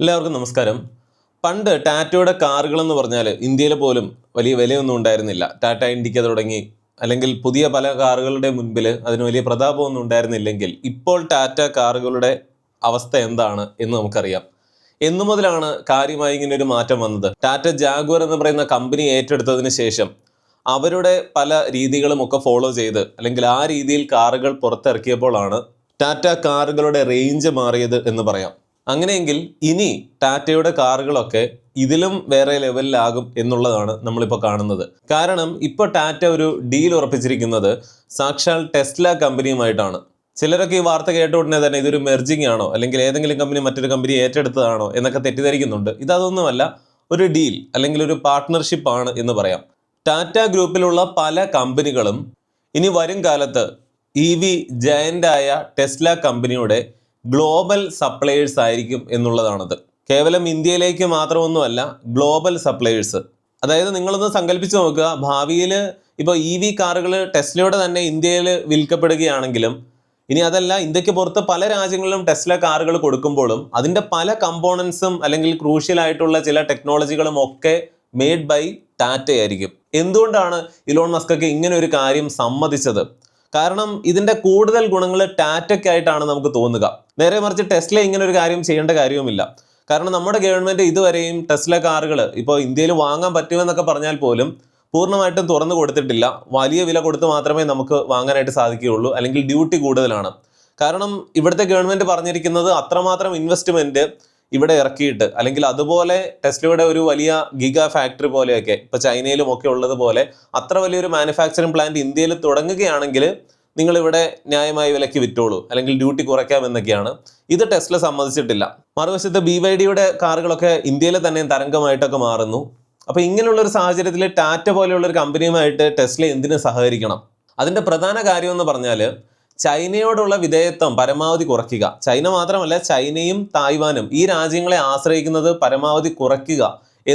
എല്ലാവർക്കും നമസ്കാരം. പണ്ട് ടാറ്റയുടെ കാറുകൾ എന്ന് പറഞ്ഞാൽ ഇന്ത്യയിലെ പോലും വലിയ വിലയൊന്നും ഉണ്ടായിരുന്നില്ല. ടാറ്റ ഇൻഡിക്ക തുടങ്ങി അല്ലെങ്കിൽ പുതിയ പല കാറുകളുടെ മുൻപിൽ അതിന് വലിയ പ്രതാപമൊന്നും ഉണ്ടായിരുന്നില്ലെങ്കിൽ ഇപ്പോൾ ടാറ്റ കാറുകളുടെ അവസ്ഥ എന്താണ് എന്ന് നമുക്കറിയാം. എന്നു മുതലാണ് കാര്യമായി ഇങ്ങനെ ഒരു മാറ്റം വന്നത്. ടാറ്റ ജാഗ്വർ എന്ന് പറയുന്ന കമ്പനി ഏറ്റെടുത്തതിന് ശേഷം അവരുടെ പല രീതികളും ഒക്കെ ഫോളോ ചെയ്ത് അല്ലെങ്കിൽ ആ രീതിയിൽ കാറുകൾ പുറത്തിറക്കിയപ്പോഴാണ് ടാറ്റ കാറുകളുടെ റേഞ്ച് മാറിയത് എന്ന് പറയാം. അങ്ങനെയെങ്കിൽ ഇനി ടാറ്റയുടെ കാറുകളൊക്കെ ഇതിലും വേറെ ലെവലിലാകും എന്നുള്ളതാണ് നമ്മളിപ്പോൾ കാണുന്നത്. കാരണം ഇപ്പോൾ ടാറ്റ ഒരു ഡീൽ ഉറപ്പിച്ചിരിക്കുന്നത് സാക്ഷാൽ ടെസ്ല കമ്പനിയുമായിട്ടാണ്. ചിലരൊക്കെ ഈ വാർത്ത കേട്ട ഉടനെ തന്നെ ഇതൊരു മെർജിങ് ആണോ? അല്ലെങ്കിൽ ഏതെങ്കിലും കമ്പനി മറ്റൊരു കമ്പനി ഏറ്റെടുത്തതാണോ? എന്നൊക്കെ തെറ്റിദ്ധരിക്കുന്നുണ്ട്. ഇതൊന്നുമല്ല ഒരു ഡീൽ അല്ലെങ്കിൽ ഒരു പാർട്ട്ണർഷിപ്പ് ആണ് എന്ന് പറയാം. ടാറ്റ ഗ്രൂപ്പിലുള്ള പല കമ്പനികളും ഇനി വരും കാലത്ത് ഇ വി ജയന്റായ ടെസ്ല കമ്പനിയുടെ ഗ്ലോബൽ സപ്ലയേഴ്സ് ആയിരിക്കും എന്നുള്ളതാണത്. കേവലം ഇന്ത്യയിലേക്ക് മാത്രമൊന്നുമല്ല ഗ്ലോബൽ സപ്ലയേഴ്സ്. അതായത് നിങ്ങളൊന്ന് സങ്കല്പിച്ച് നോക്കുക ഭാവിയിൽ ഇപ്പോൾ ഇ വി കാറുകൾ ടെസ്ലയുടെ തന്നെ ഇന്ത്യയിൽ വിൽക്കപ്പെടുകയാണെങ്കിലും ഇനി അതല്ല ഇന്ത്യയ്ക്ക് പുറത്ത് പല രാജ്യങ്ങളിലും ടെസ്ല കാറുകൾ കൊടുക്കുമ്പോഴും അതിന്റെ പല കമ്പോണൻസും അല്ലെങ്കിൽ ക്രൂഷ്യൽ ആയിട്ടുള്ള ചില ടെക്നോളജികളും ഒക്കെ മെയ്ഡ് ബൈ ടാറ്റ ആയിരിക്കും. എന്തുകൊണ്ടാണ് ഇലോൺ മസ്കൊക്കെ ഇങ്ങനെ ഒരു കാര്യം സമ്മതിച്ചത്? കാരണം ഇതിന്റെ കൂടുതൽ ഗുണങ്ങൾ ടാറ്റയ്ക്കായിട്ടാണ് നമുക്ക് തോന്നുക. നേരെ മറിച്ച് ടെസ്ല ഇങ്ങനെ ഒരു കാര്യം ചെയ്യേണ്ട കാര്യവുമില്ല. കാരണം നമ്മുടെ ഗവൺമെന്റ് ഇതുവരെയും ടെസ്ല കാറുകൾ ഇപ്പോൾ ഇന്ത്യയിൽ വാങ്ങാൻ പറ്റുമെന്നൊക്കെ പറഞ്ഞാൽ പോലും പൂർണമായിട്ടും തുറന്നു കൊടുത്തിട്ടില്ല. വലിയ വില കൊടുത്ത് മാത്രമേ നമുക്ക് വാങ്ങാനായിട്ട് സാധിക്കുകയുള്ളൂ. അല്ലെങ്കിൽ ഡ്യൂട്ടി കൂടുതലാണ്. കാരണം ഇവിടുത്തെ ഗവൺമെന്റ് പറഞ്ഞിരിക്കുന്നത് അത്രമാത്രം ഇൻവെസ്റ്റ്മെന്റ് ഇവിടെ ഇറക്കിയിട്ട് അല്ലെങ്കിൽ അതുപോലെ ടെസ്ലയുടെ ഒരു വലിയ ഗിഗ ഫാക്ടറി പോലെയൊക്കെ ഇപ്പൊ ചൈനയിലും ഒക്കെ ഉള്ളതുപോലെ അത്ര വലിയൊരു മാനുഫാക്ചറിങ് പ്ലാന്റ് ഇന്ത്യയിൽ തുടങ്ങുകയാണെങ്കിൽ നിങ്ങൾ ഇവിടെ ന്യായമായ വിലയ്ക്ക് വിറ്റോളൂ അല്ലെങ്കിൽ ഡ്യൂട്ടി കുറയ്ക്കാം എന്നൊക്കെയാണ്. ഇത് ടെസ്ല സമ്മതിച്ചിട്ടില്ല. മറുവശത്ത് ബി വൈ ഡിയുടെ കാറുകളൊക്കെ ഇന്ത്യയിലെ തന്നെ തരംഗമായിട്ടൊക്കെ മാറുന്നു. അപ്പോൾ ഇങ്ങനെയുള്ള ഒരു സാഹചര്യത്തിൽ ടാറ്റ പോലെയുള്ള ഒരു കമ്പനിയുമായിട്ട് ടെസ്ല എന്തിനു സഹകരിക്കണം? അതിന്റെ പ്രധാന കാര്യം എന്ന് പറഞ്ഞാൽ ചൈനയോടുള്ള വിധേയത്വം പരമാവധി കുറയ്ക്കുക. ചൈന മാത്രമല്ല ചൈനയും തായ്വാനും ഈ രാജ്യങ്ങളെ ആശ്രയിക്കുന്നത് പരമാവധി കുറയ്ക്കുക.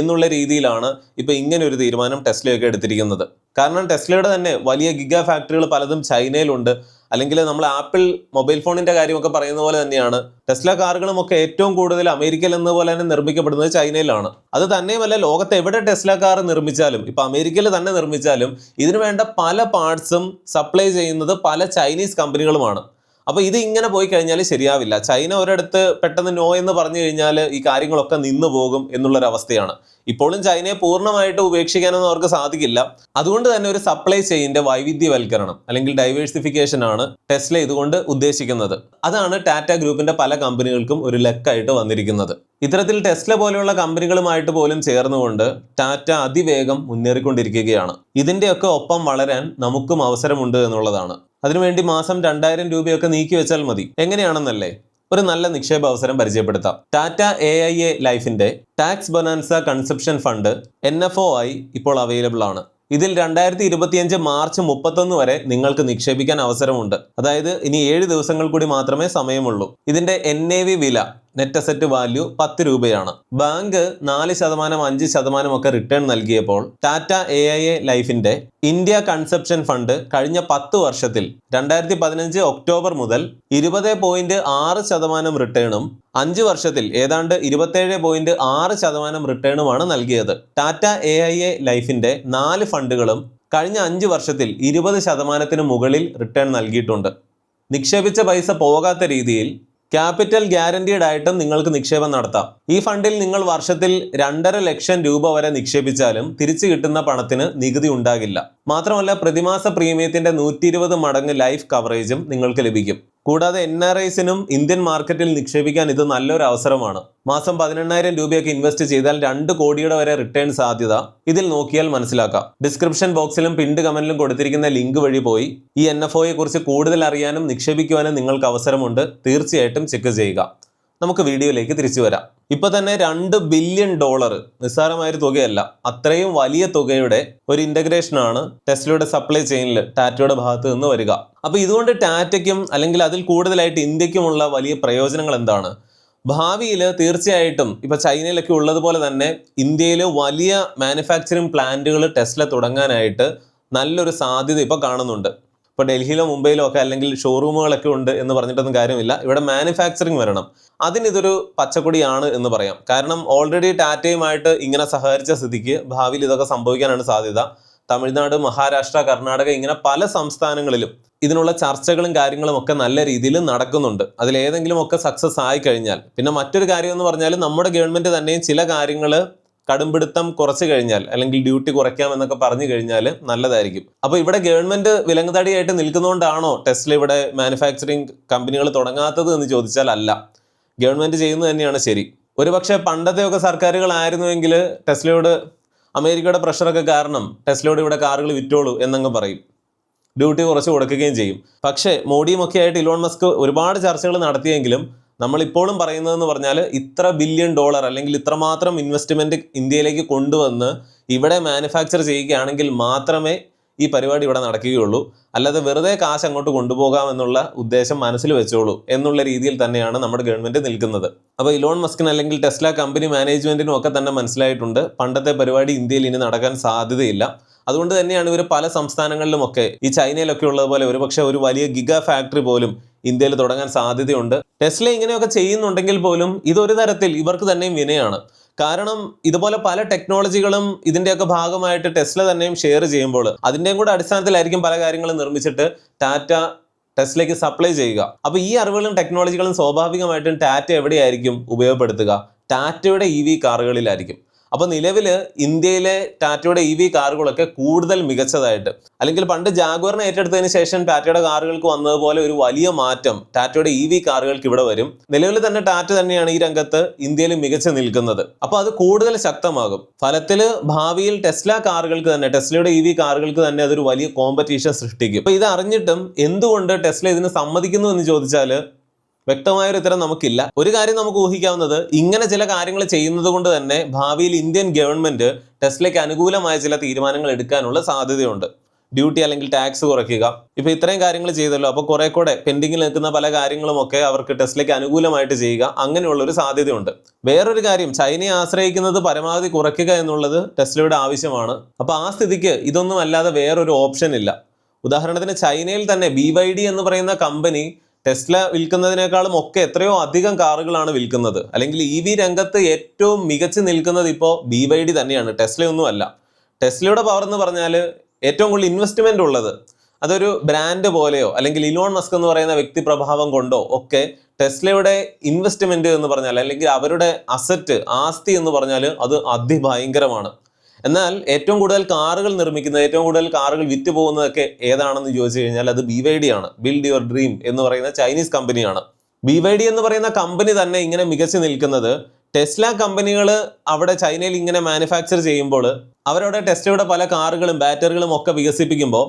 എന്നുള്ള രീതിയിലാണ് ഇപ്പൊ ഇങ്ങനെ ഒരു തീരുമാനം ടെസ്ലയൊക്കെ എടുത്തിരിക്കുന്നത്. കാരണം ടെസ്ലയുടെ തന്നെ വലിയ ഗിഗ ഫാക്ടറികൾ പലതും ചൈനയിലുണ്ട്. അല്ലെങ്കിൽ നമ്മൾ ആപ്പിൾ മൊബൈൽ ഫോണിന്റെ കാര്യമൊക്കെ പറയുന്ന പോലെ തന്നെയാണ്. ടെസ്ല കാറുകളും ഒക്കെ ഏറ്റവും കൂടുതൽ അമേരിക്കയിൽ എന്ന പോലെ തന്നെ നിർമ്മിക്കപ്പെടുന്നത് ചൈനയിലാണ്. അത് തന്നെയുമല്ല ലോകത്ത് എവിടെ ടെസ്ല കാർ നിർമ്മിച്ചാലും ഇപ്പൊ അമേരിക്കയിൽ തന്നെ നിർമ്മിച്ചാലും ഇതിനു വേണ്ട പല പാർട്സും സപ്ലൈ ചെയ്യുന്നത് പല ചൈനീസ് കമ്പനികളുമാണ്. അപ്പൊ ഇത് ഇങ്ങനെ പോയി കഴിഞ്ഞാൽ ശരിയാവില്ല. ചൈന ഒരിടത്ത് പെട്ടെന്ന് നോ എന്ന് പറഞ്ഞു കഴിഞ്ഞാൽ ഈ കാര്യങ്ങളൊക്കെ നിന്നു പോകും എന്നുള്ളൊരവസ്ഥയാണ്. ഇപ്പോഴും ചൈനയെ പൂർണമായിട്ട് ഉപേക്ഷിക്കാനൊന്നും അവർക്ക് സാധിക്കില്ല. അതുകൊണ്ട് തന്നെ ഒരു സപ്ലൈ ചെയിന്റെ വൈവിധ്യവൽക്കരണം അല്ലെങ്കിൽ ഡൈവേഴ്സിഫിക്കേഷൻ ആണ് ടെസ്ല ഇതുകൊണ്ട് ഉദ്ദേശിക്കുന്നത്. അതാണ് ടാറ്റ ഗ്രൂപ്പിന്റെ പല കമ്പനികൾക്കും ഒരു ലക്കായിട്ട് വന്നിരിക്കുന്നത്. ഇത്തരത്തിൽ ടെസ്ല പോലെയുള്ള കമ്പനികളുമായിട്ട് പോലും ചേർന്നുകൊണ്ട് ടാറ്റ അതിവേഗം മുന്നേറിക്കൊണ്ടിരിക്കുകയാണ്. ഇതിന്റെയൊക്കെ ഒപ്പം വളരാൻ നമുക്കും അവസരമുണ്ട് എന്നുള്ളതാണ്. അതിനുവേണ്ടി മാസം രണ്ടായിരം രൂപയൊക്കെ നീക്കി വെച്ചാൽ മതി. എങ്ങനെയാണെന്നല്ലേ? ഒരു നല്ല നിക്ഷേപ അവസരം പരിചയപ്പെടുത്താം. ടാറ്റ എ ഐ എ ലൈഫിന്റെ tax bonanza consumption fund N F O ആയി ഇപ്പോൾ അവൈലബിൾ ആണ്. ഇതിൽ രണ്ടായിരത്തി ഇരുപത്തിയഞ്ച് മാർച്ച് മുപ്പത്തൊന്ന് വരെ നിങ്ങൾക്ക് നിക്ഷേപിക്കാൻ അവസരമുണ്ട്. അതായത് ഇനി ഏഴ് ദിവസങ്ങൾ കൂടി മാത്രമേ സമയമുള്ളൂ. ഇതിന്റെ എൻ വില നെറ്റ് അസറ്റ് വാല്യൂ പത്ത് രൂപയാണ്. ബാങ്ക് നാല് ശതമാനം അഞ്ച് ശതമാനം ഒക്കെ റിട്ടേൺ നൽകിയപ്പോൾ ടാറ്റ എ ഐ എ ലൈഫിന്റെ ഇന്ത്യ കൺസെപ്ഷൻ ഫണ്ട് കഴിഞ്ഞ പത്ത് വർഷത്തിൽ രണ്ടായിരത്തി പതിനഞ്ച് ഒക്ടോബർ മുതൽ ഇരുപത് പോയിന്റ് ആറ് ശതമാനം റിട്ടേണും അഞ്ച് വർഷത്തിൽ ഏതാണ്ട് ഇരുപത്തേഴ് പോയിന്റ് ആറ് ശതമാനം റിട്ടേണുമാണ് നൽകിയത്. ടാറ്റ എ ഐ എ ലൈഫിന്റെ നാല് ഫണ്ടുകളും കഴിഞ്ഞ അഞ്ച് വർഷത്തിൽ ഇരുപത് ശതമാനത്തിന് മുകളിൽ റിട്ടേൺ നൽകിയിട്ടുണ്ട്. നിക്ഷേപിച്ച പൈസ പോകാത്ത രീതിയിൽ ക്യാപിറ്റൽ ഗ്യാരണ്ടീഡ് ആയിട്ടും നിങ്ങൾക്ക് നിക്ഷേപം നടത്താം. ഈ ഫണ്ടിൽ നിങ്ങൾ വർഷത്തിൽ രണ്ടര ലക്ഷം രൂപ വരെ നിക്ഷേപിച്ചാലും തിരിച്ചു കിട്ടുന്ന പണത്തിന് നികുതി ഉണ്ടാകില്ല. മാത്രമല്ല പ്രതിമാസ പ്രീമിയത്തിന്റെ നൂറ്റി ഇരുപത് മടങ്ങ് ലൈഫ് കവറേജും നിങ്ങൾക്ക് ലഭിക്കും. കൂടാതെ എൻ ആർ ഐസിനും ഇന്ത്യൻ മാർക്കറ്റിൽ നിക്ഷേപിക്കാൻ ഇത് നല്ലൊരു അവസരമാണ്. മാസം പതിനെണ്ണായിരം രൂപയൊക്കെ ഇൻവെസ്റ്റ് ചെയ്താൽ രണ്ട് കോടിയുടെ വരെ റിട്ടേൺ സാധ്യത ഇതിൽ നോക്കിയാൽ മനസ്സിലാക്കാം. ഡിസ്ക്രിപ്ഷൻ ബോക്സിലും പിൻഡ് കമന്റിലും കൊടുത്തിരിക്കുന്ന ലിങ്ക് വഴി പോയി. ഈ എൻ എഫ് ഒയെ കുറിച്ച് കൂടുതൽ അറിയാനും നിക്ഷേപിക്കുവാനും നിങ്ങൾക്ക് അവസരമുണ്ട്. തീർച്ചയായിട്ടും ചെക്ക് ചെയ്യുക. നമുക്ക് വീഡിയോയിലേക്ക് തിരിച്ചു വരാം. ഇപ്പൊ തന്നെ രണ്ട് ബില്യൺ ഡോളർ നിസ്സാരമായൊരു തുകയല്ല അത്രയും വലിയ തുകയുടെ ഒരു ഇന്റഗ്രേഷൻ ആണ് ടെസ്ലയുടെ സപ്ലൈ ചെയിനിൽ ടാറ്റയുടെ ഭാഗത്ത് നിന്ന് വരിക. അപ്പൊ ഇതുകൊണ്ട് ടാറ്റയ്ക്കും അല്ലെങ്കിൽ അതിൽ കൂടുതലായിട്ട് ഇന്ത്യക്കുമുള്ള വലിയ പ്രയോജനങ്ങൾ എന്താണ്? ഭാവിയിൽ തീർച്ചയായിട്ടും ഇപ്പൊ ചൈനയിലൊക്കെ ഉള്ളതുപോലെ തന്നെ ഇന്ത്യയിൽ വലിയ മാനുഫാക്ചറിങ് പ്ലാന്റുകൾ ടെസ്ല തുടങ്ങാനായിട്ട് നല്ലൊരു സാധ്യത ഇപ്പൊ കാണുന്നുണ്ട്. ഇപ്പോൾ ഡൽഹിയിലോ മുംബൈയിലോ ഒക്കെ അല്ലെങ്കിൽ ഷോറൂമുകളൊക്കെ ഉണ്ട് എന്ന് പറഞ്ഞിട്ടൊന്നും കാര്യമില്ല. ഇവിടെ മാനുഫാക്ചറിങ് വരണം. അതിനിതൊരു പച്ചക്കൊടിയാണ് എന്ന് പറയാം. കാരണം ഓൾറെഡി ടാറ്റയുമായിട്ട് ഇങ്ങനെ സഹകരിച്ച സ്ഥിതിക്ക് ഭാവിയിൽ ഇതൊക്കെ സംഭവിക്കാനാണ് സാധ്യത. തമിഴ്നാട് മഹാരാഷ്ട്ര കർണാടക ഇങ്ങനെ പല സംസ്ഥാനങ്ങളിലും ഇതിനുള്ള ചർച്ചകളും കാര്യങ്ങളും ഒക്കെ നല്ല രീതിയിൽ നടക്കുന്നുണ്ട്. അതിലേതെങ്കിലും ഒക്കെ സക്സസ് ആയി കഴിഞ്ഞാൽ പിന്നെ മറ്റൊരു കാര്യം എന്ന് പറഞ്ഞാൽ നമ്മുടെ ഗവൺമെന്റ് തന്നെയും ചില കാര്യങ്ങൾ കടുംപിടുത്തം കുറച്ച് കഴിഞ്ഞാൽ അല്ലെങ്കിൽ ഡ്യൂട്ടി കുറയ്ക്കാം എന്നൊക്കെ പറഞ്ഞു കഴിഞ്ഞാൽ നല്ലതായിരിക്കും. അപ്പോൾ ഇവിടെ ഗവൺമെന്റ് വിലങ്ങുതടിയായിട്ട് നിൽക്കുന്നതുകൊണ്ടാണോ ടെസ്റ്റിൽ ഇവിടെ മാനുഫാക്ചറിങ് കമ്പനികൾ തുടങ്ങാത്തത് എന്ന് ചോദിച്ചാൽ അല്ല. ഗവൺമെന്റ് ചെയ്യുന്നത് തന്നെയാണ് ശരി. ഒരുപക്ഷെ പണ്ടത്തെയൊക്കെ സർക്കാരുകളായിരുന്നുവെങ്കിൽ ടെസ്ലയോട് അമേരിക്കയുടെ പ്രഷറൊക്കെ കാരണം ടെസ്ലയോട് ഇവിടെ കാറുകൾ വിറ്റോളൂ എന്നങ്ങ് പറയും. ഡ്യൂട്ടി കുറച്ച് കൊടുക്കുകയും ചെയ്യും. പക്ഷേ മോഡിയും ഒക്കെ ആയിട്ട് ഇലോൺ മസ്ക് ഒരുപാട് ചർച്ചകൾ നടത്തിയെങ്കിലും നമ്മൾ ഇപ്പോഴും പറയുന്നതെന്ന് പറഞ്ഞാൽ ഇത്ര ബില്യൺ ഡോളർ അല്ലെങ്കിൽ ഇത്രമാത്രം ഇൻവെസ്റ്റ്മെന്റ് ഇന്ത്യയിലേക്ക് കൊണ്ടുവന്ന് ഇവിടെ മാനുഫാക്ചർ ചെയ്യുകയാണെങ്കിൽ മാത്രമേ ഈ പരിപാടി ഇവിടെ നടക്കുകയുള്ളൂ. അല്ലാതെ വെറുതെ കാശ് അങ്ങോട്ട് കൊണ്ടുപോകാം എന്നുള്ള ഉദ്ദേശം മനസ്സിൽ വെച്ചോളൂ എന്നുള്ള രീതിയിൽ തന്നെയാണ് നമ്മുടെ ഗവൺമെന്റ് നിൽക്കുന്നത്. അപ്പോൾ ഇലോൺ മസ്കിന് അല്ലെങ്കിൽ ടെസ്ല കമ്പനി മാനേജ്മെന്റിനും ഒക്കെ തന്നെ മനസ്സിലായിട്ടുണ്ട്. പണ്ടത്തെ പരിപാടി ഇന്ത്യയിൽ ഇനി നടക്കാൻ സാധ്യതയില്ല. അതുകൊണ്ട് തന്നെയാണ് ഇവർ പല സംസ്ഥാനങ്ങളിലുമൊക്കെ ഈ ചൈനയിലൊക്കെ ഉള്ളതുപോലെ ഒരുപക്ഷെ ഒരു വലിയ ഗിഗ ഫാക്ടറി പോലും ഇന്ത്യയിൽ തുടങ്ങാൻ സാധ്യതയുണ്ട്. ടെസ്ല ഇങ്ങനെയൊക്കെ ചെയ്യുന്നുണ്ടെങ്കിൽ പോലും ഇതൊരു തരത്തിൽ ഇവർക്ക് തന്നെയും വിനയാണ്. കാരണം ഇതുപോലെ പല ടെക്നോളജികളും ഇതിന്റെയൊക്കെ ഭാഗമായിട്ട് ടെസ്ല തന്നെയും ഷെയർ ചെയ്യുമ്പോൾ അതിന്റെയും കൂടെ അടിസ്ഥാനത്തിലായിരിക്കും പല കാര്യങ്ങളും നിർമ്മിച്ചിട്ട് ടാറ്റ ടെസ്ലയ്ക്ക് സപ്ലൈ ചെയ്യുക. അപ്പോൾ ഈ അറിവുകളും ടെക്നോളജികളും സ്വാഭാവികമായിട്ടും ടാറ്റ എവിടെയായിരിക്കും ഉപയോഗപ്പെടുത്തുക? ടാറ്റയുടെ ഇ വി കാറുകളിലായിരിക്കും. അപ്പോൾ നിലവിൽ ഇന്ത്യയിലെ ടാറ്റയുടെ ഇ വി കാറുകളൊക്കെ കൂടുതൽ മികച്ചതായിട്ട്. അല്ലെങ്കിൽ പണ്ട് ജാഗ്വറിനെ ഏറ്റെടുത്തതിന് ശേഷം ടാറ്റയുടെ കാറുകൾക്ക് വന്നതുപോലെ ഒരു വലിയ മാറ്റം ടാറ്റയുടെ ഇ വി കാറുകൾക്ക് ഇവിടെ വരും. നിലവിൽ തന്നെ ടാറ്റ തന്നെയാണ് ഈ രംഗത്ത് ഇന്ത്യയിൽ മികച്ചു നിൽക്കുന്നത്. അപ്പോൾ അത് കൂടുതൽ ശക്തമാകും. ഫലത്തിൽ ഭാവിയിൽ ടെസ്ല കാറുകൾക്ക് തന്നെ ടെസ്ലയുടെ ഇ വി കാറുകൾക്ക് തന്നെ അതൊരു വലിയ കോമ്പറ്റീഷൻ സൃഷ്ടിക്കും. അപ്പോൾ ഇത് അറിഞ്ഞിട്ടും എന്തുകൊണ്ട് ടെസ്ല ഇതിന് സമ്മതിക്കുന്നു എന്ന് ചോദിച്ചാൽ വ്യക്തമായ ഒരു ഉത്തരം നമുക്കില്ല. ഒരു കാര്യം നമുക്ക് ഊഹിക്കാവുന്നത് ഇങ്ങനെ ചില കാര്യങ്ങൾ ചെയ്യുന്നത് കൊണ്ട് തന്നെ ഭാവിയിൽ ഇന്ത്യൻ ഗവൺമെന്റ് ടെസ്ലയ്ക്ക് അനുകൂലമായ ചില തീരുമാനങ്ങൾ എടുക്കാനുള്ള സാധ്യതയുണ്ട്. ഡ്യൂട്ടി അല്ലെങ്കിൽ ടാക്സ് കുറയ്ക്കുക. ഇപ്പൊ ഇത്രയും കാര്യങ്ങൾ ചെയ്തല്ലോ. അപ്പോൾ കുറെ കൂടെ പെൻഡിങ്ങിൽ നിൽക്കുന്ന പല കാര്യങ്ങളും ഒക്കെ അവർക്ക് ടെസ്ലയ്ക്ക് അനുകൂലമായിട്ട് ചെയ്യുക അങ്ങനെയുള്ള ഒരു സാധ്യതയുണ്ട്. വേറൊരു കാര്യം ചൈനയെ ആശ്രയിക്കുന്നത് പരമാവധി കുറയ്ക്കുക എന്നുള്ളത് ടെസ്ലയുടെ ആവശ്യമാണ്. അപ്പോൾ ആ സ്ഥിതിക്ക് ഇതൊന്നും അല്ലാതെ വേറൊരു ഓപ്ഷൻ ഇല്ല. ഉദാഹരണത്തിന് ചൈനയിൽ തന്നെ ബി വൈ ഡി എന്ന് പറയുന്ന കമ്പനി ടെസ്ല വിൽക്കുന്നതിനേക്കാളും ഒക്കെ എത്രയോ അധികം കാറുകളാണ് വിൽക്കുന്നത്. അല്ലെങ്കിൽ ഇ വി രംഗത്ത് ഏറ്റവും മികച്ചു നിൽക്കുന്നത് ഇപ്പോൾ ബി വൈ ഡി തന്നെയാണ്. ടെസ്ലയൊന്നുമല്ല അല്ല. ടെസ്ലയുടെ പവർ എന്ന് പറഞ്ഞാൽ ഏറ്റവും കൂടുതൽ ഇൻവെസ്റ്റ്മെന്റ് ഉള്ളത് അതൊരു ബ്രാൻഡ് പോലെയോ അല്ലെങ്കിൽ ഇലോൺ മസ്ക് എന്ന് പറയുന്ന വ്യക്തി പ്രഭാവം കൊണ്ടോ ഒക്കെ ടെസ്ലയുടെ ഇൻവെസ്റ്റ്മെന്റ് എന്ന് പറഞ്ഞാൽ അല്ലെങ്കിൽ അവരുടെ അസറ്റ് ആസ്തി എന്ന് പറഞ്ഞാൽ അത് അതിഭയങ്കരമാണ്. എന്നാൽ ഏറ്റവും കൂടുതൽ കാറുകൾ നിർമ്മിക്കുന്നത് ഏറ്റവും കൂടുതൽ കാറുകൾ വിറ്റ് പോകുന്നതൊക്കെ ഏതാണെന്ന് ചോദിച്ചു കഴിഞ്ഞാൽ അത് ബി വൈ ഡി ആണ്. ബിൽഡ് യുവർ ഡ്രീം എന്ന് പറയുന്ന ചൈനീസ് കമ്പനിയാണ് ബി വൈ ഡി എന്ന് പറയുന്ന കമ്പനി തന്നെ ഇങ്ങനെ മികച്ചു നിൽക്കുന്നത് ടെസ്ല കമ്പനികൾ അവിടെ ചൈനയിൽ ഇങ്ങനെ മാനുഫാക്ചർ ചെയ്യുമ്പോൾ അവരവിടെ ടെസ്ലയുടെ പല കാറുകളും ബാറ്ററികളും ഒക്കെ വികസിപ്പിക്കുമ്പോൾ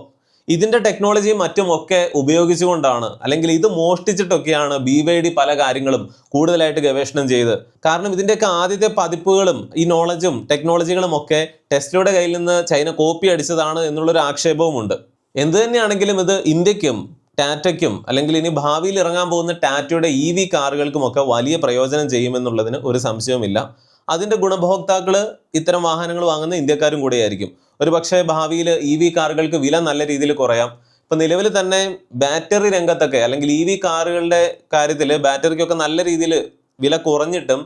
ഇതിന്റെ ടെക്നോളജിയും മറ്റും ഒക്കെ ഉപയോഗിച്ചുകൊണ്ടാണ് അല്ലെങ്കിൽ ഇത് മോഷ്ടിച്ചിട്ടൊക്കെയാണ് ബി വൈ ഡി പല കാര്യങ്ങളും കൂടുതലായിട്ട് ഗവേഷണം ചെയ്ത്. കാരണം ഇതിന്റെയൊക്കെ ആദ്യത്തെ പതിപ്പുകളും ഈ നോളജും ടെക്നോളജികളും ഒക്കെ ടെസ്ലയുടെ കയ്യിൽ നിന്ന് ചൈന കോപ്പി അടിച്ചതാണ് എന്നുള്ളൊരു ആക്ഷേപവുമുണ്ട്. എന്ത് തന്നെയാണെങ്കിലും ഇത് ഇന്ത്യക്കും ടാറ്റയ്ക്കും അല്ലെങ്കിൽ ഇനി ഭാവിയിൽ ഇറങ്ങാൻ പോകുന്ന ടാറ്റയുടെ ഇ വി കാറുകൾക്കുമൊക്കെ വലിയ പ്രയോജനം ചെയ്യുമെന്നുള്ളതിന് ഒരു സംശയവുമില്ല. അതിന്റെ ഗുണഭോക്താക്കൾ ഇത്തരം വാഹനങ്ങൾ വാങ്ങുന്ന ഇന്ത്യക്കാരും കൂടെയായിരിക്കും. ഒരു പക്ഷേ ഭാവിയിൽ ഇ വി കാറുകൾക്ക് വില നല്ല രീതിയിൽ കുറയാം. ഇപ്പം നിലവിൽ തന്നെ ബാറ്ററി രംഗത്തൊക്കെ അല്ലെങ്കിൽ ഇ വി കാറുകളുടെ കാര്യത്തിൽ ബാറ്ററിക്കൊക്കെ നല്ല രീതിയിൽ വില കുറഞ്ഞിട്ടും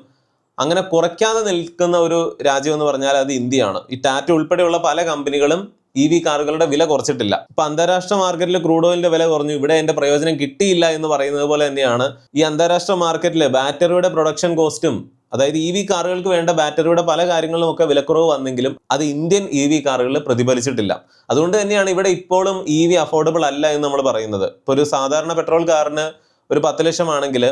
അങ്ങനെ കുറയ്ക്കാതെ നിൽക്കുന്ന ഒരു രാജ്യം എന്ന് പറഞ്ഞാൽ അത് ഇന്ത്യയാണ്. ഈ ടാറ്റ ഉൾപ്പെടെയുള്ള പല കമ്പനികളും ഇ വി കാറുകളുടെ വില കുറച്ചിട്ടില്ല. ഇപ്പൊ അന്താരാഷ്ട്ര മാർക്കറ്റിൽ ക്രൂഡ് ഓയിലിന്റെ വില കുറഞ്ഞു. ഇവിടെ എന്റെ പ്രയോജനം കിട്ടിയില്ല എന്ന് പറയുന്നത് പോലെ തന്നെയാണ് ഈ അന്താരാഷ്ട്ര മാർക്കറ്റിൽ ബാറ്ററിയുടെ പ്രൊഡക്ഷൻ കോസ്റ്റും അതായത് ഇ വി കാറുകൾക്ക് വേണ്ട ബാറ്ററിയുടെ പല കാര്യങ്ങളും ഒക്കെ വിലക്കുറവ് വന്നെങ്കിലും അത് ഇന്ത്യൻ ഇ വി കാറുകളിൽ പ്രതിഫലിച്ചിട്ടില്ല. അതുകൊണ്ട് തന്നെയാണ് ഇവിടെ ഇപ്പോഴും ഇ വി അഫോർഡബിൾ അല്ല എന്ന് നമ്മൾ പറയുന്നത്. ഇപ്പോൾ ഒരു സാധാരണ പെട്രോൾ കാറിന് ഒരു പത്ത് ലക്ഷം ആണെങ്കിൽ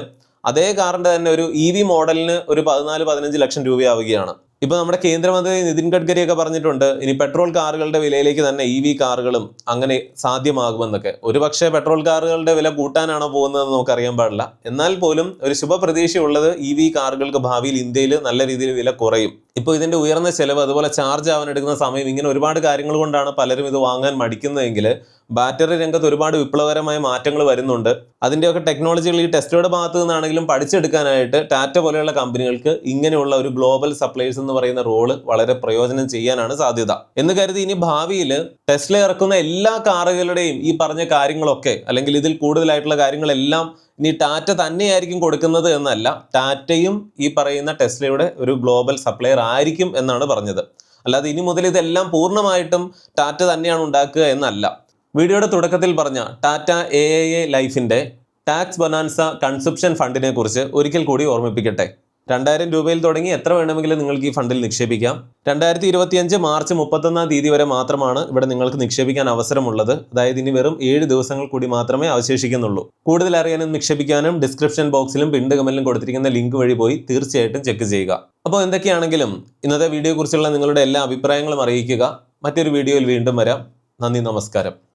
അതേ കാറിന്റെ തന്നെ ഒരു ഇ വി മോഡലിന് ഒരു പതിനാല് പതിനഞ്ച് ലക്ഷം രൂപയാവുകയാണ്. ഇപ്പൊ നമ്മുടെ കേന്ദ്രമന്ത്രി നിതിൻ ഗഡ്കരി ഒക്കെ പറഞ്ഞിട്ടുണ്ട് ഇനി പെട്രോൾ കാറുകളുടെ വിലയിലേക്ക് തന്നെ ഇ വി കാറുകളും അങ്ങനെ സാധ്യമാകുമെന്നൊക്കെ. ഒരു പക്ഷേ പെട്രോൾ കാറുകളുടെ വില കൂട്ടാനാണോ പോകുന്നതെന്ന് നമുക്ക് അറിയാൻ പാടില്ല. എന്നാൽ പോലും ഒരു ശുഭപ്രതീക്ഷയുള്ളത് ഇ വി കാറുകൾക്ക് ഭാവിയിൽ ഇന്ത്യയിൽ നല്ല രീതിയിൽ വില കുറയും. ഇപ്പോൾ ഇതിന്റെ ഉയർന്ന ചെലവ് അതുപോലെ ചാർജ് ആവാൻ എടുക്കുന്ന സമയം ഇങ്ങനെ ഒരുപാട് കാര്യങ്ങൾ കൊണ്ടാണ് പലരും ഇത് വാങ്ങാൻ മടിക്കുന്നതെങ്കിൽ ബാറ്ററി രംഗത്ത് ഒരുപാട് വിപ്ലവകരമായ മാറ്റങ്ങൾ വരുന്നുണ്ട്. അതിന്റെയൊക്കെ ടെക്നോളജികൾ ഈ ടെസ്റ്റോയുടെ ഭാഗത്ത് നിന്നാണെങ്കിലും പഠിച്ചെടുക്കാനായിട്ട് ടാറ്റ പോലെയുള്ള കമ്പനികൾക്ക് ഇങ്ങനെയുള്ള ഒരു ഗ്ലോബൽ സപ്ലൈസ് എന്ന് പറയുന്ന റോൾ വളരെ പ്രയോജനം ചെയ്യാനാണ് സാധ്യത. എന്ന് കരുതി ഇനി ഭാവിയിൽ ടെസ്ല ഇറക്കുന്ന എല്ലാ കാറുകളുടെയും ഈ പറഞ്ഞ കാര്യങ്ങളൊക്കെ അല്ലെങ്കിൽ ഇതിൽ കൂടുതലായിട്ടുള്ള കാര്യങ്ങളെല്ലാം ഇനി ടാറ്റ തന്നെയായിരിക്കും കൊടുക്കുന്നത് എന്നല്ല ടാറ്റയും ഈ പറയുന്ന ടെസ്ലയുടെ ഒരു ഗ്ലോബൽ സപ്ലയർ ആയിരിക്കും എന്നാണ് പറഞ്ഞത്. അല്ലാതെ ഇനി മുതൽ ഇതെല്ലാം പൂർണമായിട്ടും ടാറ്റ തന്നെയാണ് ഉണ്ടാക്കുക എന്നല്ല. വീഡിയോയുടെ തുടക്കത്തിൽ പറഞ്ഞ ടാറ്റ എ എ എ ലൈഫിന്റെ ടാക്സ് ബൊനാൻസ കൺസപ്ഷൻ ഫണ്ടിനെ കുറിച്ച് ഒരിക്കൽ കൂടി ഓർമ്മിപ്പിക്കട്ടെ. രണ്ടായിരം രൂപയിൽ തുടങ്ങി എത്ര വേണമെങ്കിലും നിങ്ങൾക്ക് ഈ ഫണ്ടിൽ നിക്ഷേപിക്കാം. രണ്ടായിരത്തി ഇരുപത്തിയഞ്ച് മാർച്ച് മുപ്പത്തൊന്നാം തീയതി വരെ മാത്രമാണ് ഇവിടെ നിങ്ങൾക്ക് നിക്ഷേപിക്കാൻ അവസരമുള്ളത്. അതായത് ഇനി വെറും ഏഴ് ദിവസങ്ങൾ കൂടി മാത്രമേ അവശേഷിക്കുന്നുള്ളൂ. കൂടുതൽ അറിയാനും നിക്ഷേപിക്കാനും ഡിസ്ക്രിപ്ഷൻ ബോക്സിലും പിണ്ട് കമലിലും കൊടുത്തിരിക്കുന്ന ലിങ്ക് വഴി പോയി തീർച്ചയായിട്ടും ചെക്ക് ചെയ്യുക. അപ്പോൾ എന്തൊക്കെയാണെങ്കിലും ഇന്നത്തെ വീഡിയോയെക്കുറിച്ചുള്ള നിങ്ങളുടെ എല്ലാ അഭിപ്രായങ്ങളും അറിയിക്കുക. മറ്റൊരു വീഡിയോയിൽ വീണ്ടും വരാം. നന്ദി നമസ്കാരം.